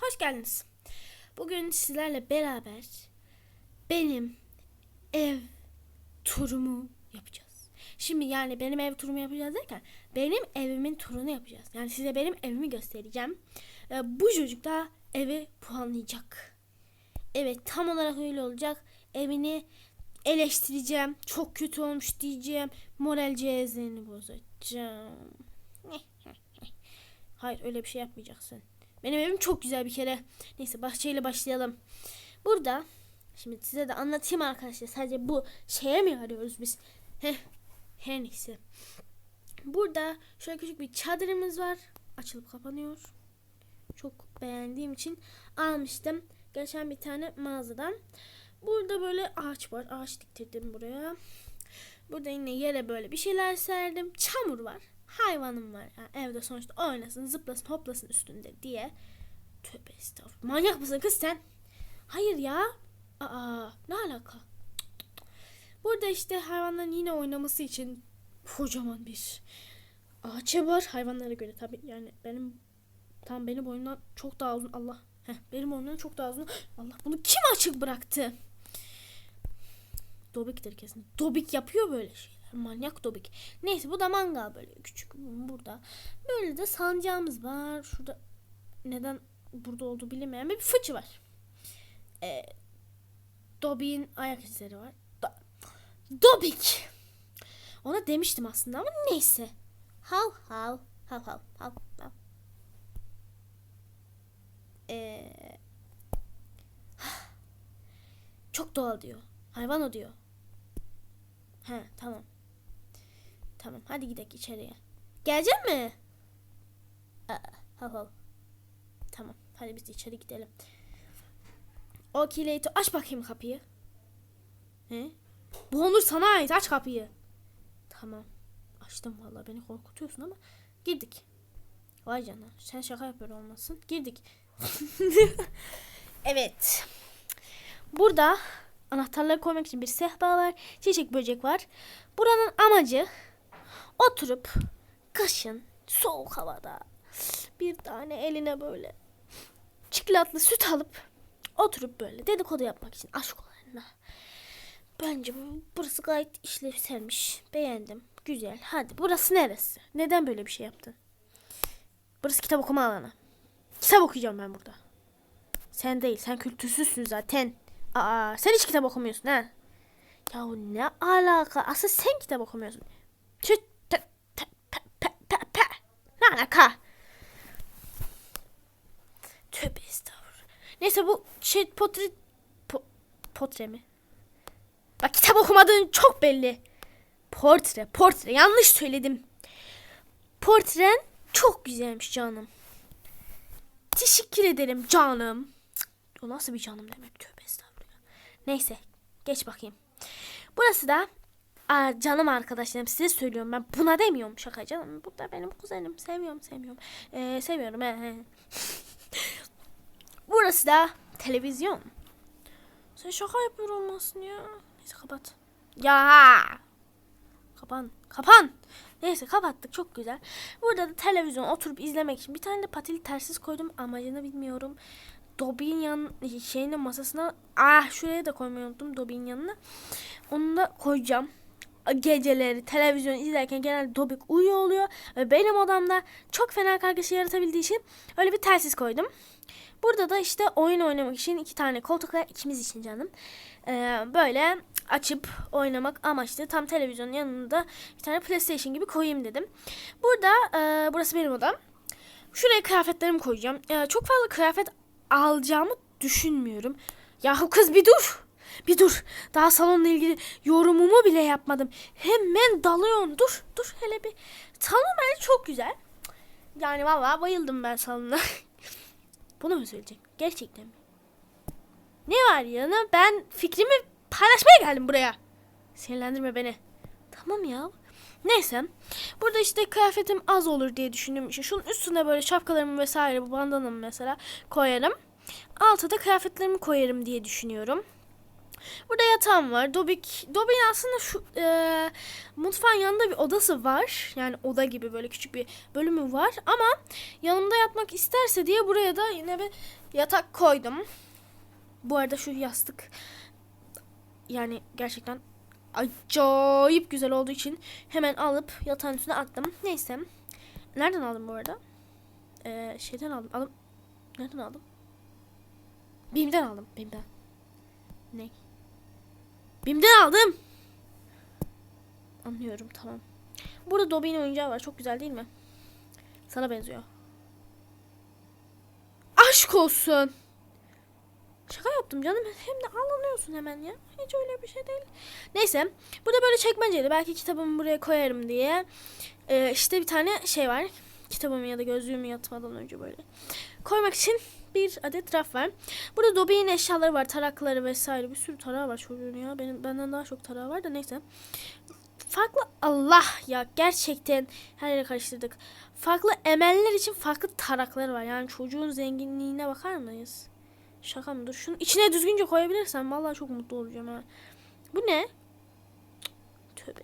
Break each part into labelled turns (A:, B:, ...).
A: hoş geldiniz. Bugün sizlerle beraber benim ev turumu yapacağız. Şimdi yani benim ev turumu yapacağız derken benim evimin turunu yapacağız. Yani size benim evimi göstereceğim. Ee, bu çocuk da evi puanlayacak. Evet tam olarak öyle olacak. Evini eleştireceğim. Çok kötü olmuş diyeceğim. Moral cihazını bozacağım. Hayır öyle bir şey yapmayacaksın. Benim evim çok güzel bir kere. Neyse bahçeyle başlayalım. Burada şimdi size de anlatayım arkadaşlar. Sadece bu şeye mi arıyoruz biz? Heh, her neyse. Burada şöyle küçük bir çadırımız var. Açılıp kapanıyor. Çok beğendiğim için almıştım. Geçen bir tane mağazadan. Burada böyle ağaç var. Ağaç diktirdim buraya. Burada yine yere böyle bir şeyler serdim. Çamur var. Hayvanım var. Yani evde sonuçta oynasın, zıplasın, hoplasın üstünde diye. Tövbe estağfurullah. Manyak mısın kız sen? Hayır ya. Aa, ne alaka? Burada işte hayvanların yine oynaması için kocaman bir ağaç var. Hayvanlara göre tabii yani benim tam benim boyumdan çok daha uzun. Allah. Heh, benim boyumdan çok daha uzun. Allah bunu kim açık bıraktı? Dobik'tir kesin. Dobik yapıyor böyle şeyler. Manyak Dobik. Neyse bu da mangal böyle küçük burada. Böyle de sancağımız var. Şurada neden burada olduğu bilinmeyen bir fıçı var. Ee, Dobik'in ayak izleri var. Do- Dobik. Ona demiştim aslında ama neyse. Hav hav hav hav hav hav. Ee, çok doğal diyor. Hayvan o diyor. He tamam. Tamam hadi gidelim içeriye. Gelecek mi? Aa, hav. Tamam hadi biz içeri gidelim. Okey later. Aç bakayım kapıyı. He? Bu Onur sana ait aç kapıyı. Tamam. Açtım vallahi beni korkutuyorsun ama girdik. Vay canına sen şaka yapıyor olmasın. Girdik. evet. Burada anahtarları koymak için bir sehpa var. Çiçek böcek var. Buranın amacı oturup kışın soğuk havada bir tane eline böyle çikolatlı süt alıp oturup böyle dedikodu yapmak için aşk olayına. Bence bu, burası gayet işlevselmiş. Beğendim. Güzel. Hadi burası neresi? Neden böyle bir şey yaptın? Burası kitap okuma alanı. Kitap okuyacağım ben burada. Sen değil. Sen kültürsüzsün zaten. Aa, sen hiç kitap okumuyorsun ha. Ya ne alaka? Asıl sen kitap okumuyorsun. Çıt, alaka? Tövbe estağfurullah. Neyse bu şey potre... Po, potre mi? Bak kitap okumadığın çok belli. Portre, portre. Yanlış söyledim. Portren çok güzelmiş canım. Teşekkür ederim canım. O nasıl bir canım demek tövbe estağfurullah. Neyse geç bakayım. Burası da Canım arkadaşlarım size söylüyorum ben buna demiyorum şaka canım. Bu da benim kuzenim seviyorum sevmiyorum. Ee, seviyorum he. Burası da televizyon. Sen şaka yapıyor olmasın ya. Neyse kapat. Ya. Kapan. Kapan. Neyse kapattık çok güzel. Burada da televizyon oturup izlemek için bir tane de patili tersiz koydum. Amacını bilmiyorum. Dobby'nin yan şeyinin masasına ah şuraya da koymayı unuttum Dobby'nin yanına. Onu da koyacağım. Geceleri televizyon izlerken genelde Dobby uyuyor oluyor. Ve benim odamda çok fena kargaşa yaratabildiği için öyle bir telsiz koydum. Burada da işte oyun oynamak için iki tane koltuk var. ikimiz için canım. Ee, böyle açıp oynamak amaçlı. Tam televizyonun yanında bir tane PlayStation gibi koyayım dedim. Burada e, burası benim odam. Şuraya kıyafetlerimi koyacağım. E, çok fazla kıyafet alacağımı düşünmüyorum. Yahu kız bir dur. Bir dur. Daha salonla ilgili yorumumu bile yapmadım. Hemen dalıyorsun. Dur. Dur hele bir. Salon bence çok güzel. Yani vallahi bayıldım ben salona. Bunu mu söyleyecek? Gerçekten mi? Ne var ya? Ben fikrimi paylaşmaya geldim buraya. Sinirlendirme beni. Tamam ya. Neyse. Burada işte kıyafetim az olur diye düşündüğüm için şunun üstüne böyle şapkalarımı vesaire bu bandanamı mesela koyarım. Alta da kıyafetlerimi koyarım diye düşünüyorum. Burada yatağım var. Dobik, Dobik'in aslında şu e, mutfağın yanında bir odası var. Yani oda gibi böyle küçük bir bölümü var. Ama yanımda yatmak isterse diye buraya da yine bir yatak koydum. Bu arada şu yastık yani gerçekten acayip güzel olduğu için hemen alıp yatağın üstüne attım. Neyse. Nereden aldım bu arada? Ee, şeyden aldım. Alım. Nereden aldım? Bim'den aldım. Bim'den. Ne? Bim'den aldım. Anlıyorum tamam. Burada Dobby'nin oyuncağı var. Çok güzel değil mi? Sana benziyor. Aşk olsun. Şaka yaptım canım. Hem de ağlanıyorsun hemen ya. Hiç öyle bir şey değil. Neyse. Burada böyle çekmeceli. Belki kitabımı buraya koyarım diye. Ee, işte bir tane şey var. Kitabımı ya da gözlüğümü yatmadan önce böyle. Koymak için bir adet raf var. Burada Dobby'nin eşyaları var. Tarakları vesaire. Bir sürü tarağı var çocuğun ya. Benim benden daha çok tarağı var da neyse. Farklı Allah ya gerçekten her yere karıştırdık. Farklı emeller için farklı tarakları var. Yani çocuğun zenginliğine bakar mıyız? Şaka mı? Dur şunu içine düzgünce koyabilirsen vallahi çok mutlu olacağım ha. Bu ne? Tövbe.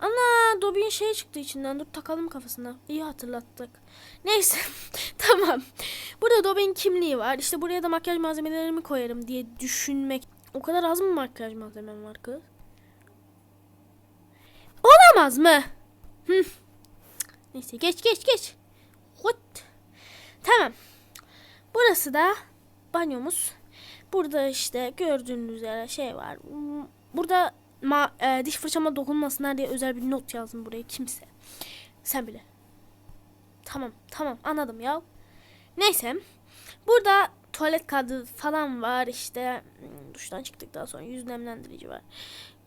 A: Ana Dobby'nin şey çıktı içinden. Dur takalım kafasına. İyi hatırlattık. Neyse. tamam. Burada Dobby'nin kimliği var. İşte buraya da makyaj malzemelerimi koyarım diye düşünmek. O kadar az mı makyaj malzemem var kız? Olamaz mı? Neyse geç geç geç. Hut. Tamam. Burası da banyomuz. Burada işte gördüğünüz üzere şey var. Hmm, Burada ma- e, diş fırçama dokunmasınlar diye özel bir not yazdım buraya kimse. Sen bile. Tamam tamam anladım ya. Neyse. Burada tuvalet kağıdı falan var işte. Hmm, Duştan çıktıktan sonra yüz nemlendirici var.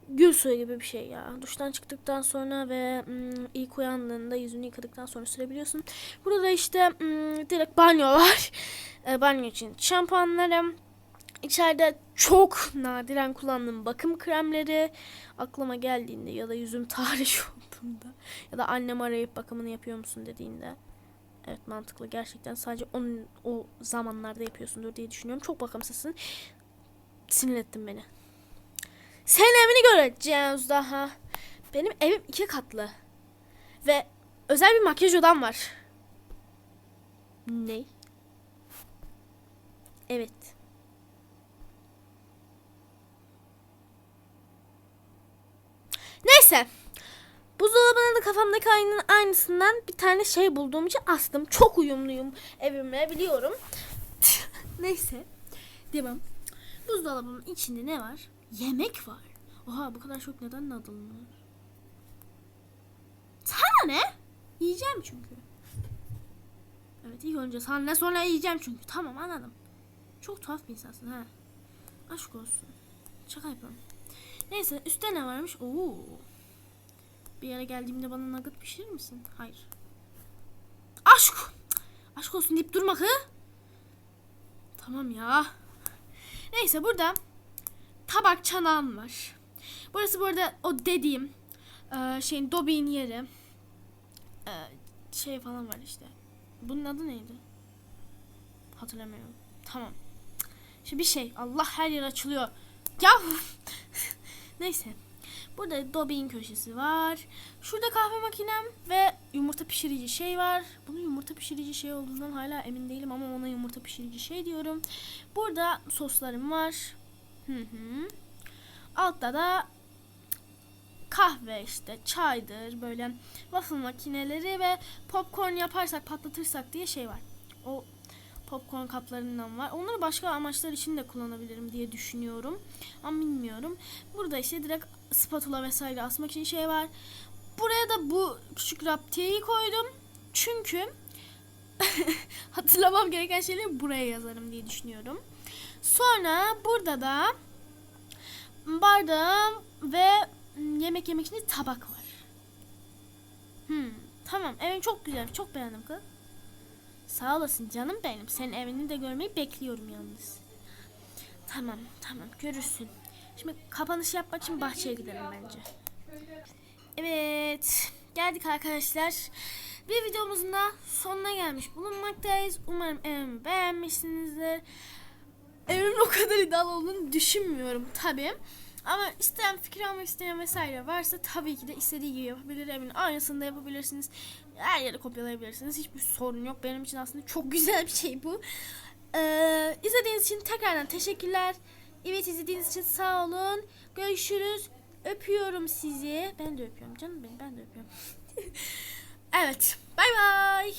A: Gül suyu gibi bir şey ya. Duştan çıktıktan sonra ve hmm, ilk uyandığında yüzünü yıkadıktan sonra sürebiliyorsun. Burada da işte hmm, direkt banyo var. E, banyo için şampuanlarım. İçeride çok nadiren kullandığım bakım kremleri aklıma geldiğinde ya da yüzüm tahriş olduğunda ya da annem arayıp bakımını yapıyor musun dediğinde evet mantıklı gerçekten sadece onun o zamanlarda yapıyorsundur diye düşünüyorum. Çok bakımsızsın. Sinir ettin beni. Senin evini göreceğiz daha. Benim evim iki katlı. Ve özel bir makyaj odam var. Ne? Evet. Neyse. Buzdolabına da kafamdaki aynanın aynısından bir tane şey bulduğum için astım. Çok uyumluyum evime biliyorum. Neyse. Devam. Buzdolabının içinde ne var? Yemek var. Oha bu kadar çok neden nadılım var? Sana ne? Yiyeceğim çünkü. Evet ilk önce sana ne sonra yiyeceğim çünkü. Tamam anladım. Çok tuhaf bir insansın ha. Aşk olsun. Şaka yapıyorum. Neyse üstte ne varmış? Oo. Bir yere geldiğimde bana nugget pişirir misin? Hayır. Aşk. Aşk olsun deyip durma hı. Tamam ya. Neyse burada tabak çanağım var. Burası bu arada o dediğim e, şeyin Dobby'nin yeri. E, şey falan var işte. Bunun adı neydi? Hatırlamıyorum. Tamam. Şimdi bir şey. Allah her yer açılıyor. Ya Neyse. Burada Dobby'nin köşesi var. Şurada kahve makinem ve yumurta pişirici şey var. Bunun yumurta pişirici şey olduğundan hala emin değilim ama ona yumurta pişirici şey diyorum. Burada soslarım var. Hı hı. Altta da kahve işte çaydır böyle waffle makineleri ve popcorn yaparsak patlatırsak diye şey var. O popcorn kaplarından var. Onları başka amaçlar için de kullanabilirim diye düşünüyorum. Ama bilmiyorum. Burada işte direkt spatula vesaire asmak için şey var. Buraya da bu küçük raptiyeyi koydum. Çünkü hatırlamam gereken şeyleri buraya yazarım diye düşünüyorum. Sonra burada da bardağım ve yemek yemek için tabak var. Hmm, tamam evin çok güzel. Çok beğendim kız. Sağ olasın canım benim. Senin evini de görmeyi bekliyorum yalnız. Tamam tamam görürsün. Şimdi kapanış yapmak için bahçeye gidelim bence. Evet geldik arkadaşlar. Bir videomuzun da sonuna gelmiş bulunmaktayız. Umarım evimi beğenmişsinizdir. Evimin o kadar iddialı olduğunu düşünmüyorum tabii. Ama isteyen fikir almak isteyen vesaire varsa tabii ki de istediği gibi yapabilir. Emin aynısını da yapabilirsiniz. Her yere kopyalayabilirsiniz. Hiçbir sorun yok. Benim için aslında çok güzel bir şey bu. Ee, izlediğiniz için tekrardan teşekkürler. Evet izlediğiniz için sağ olun. Görüşürüz. Öpüyorum sizi. Ben de öpüyorum canım benim. Ben de öpüyorum. evet. Bay bay.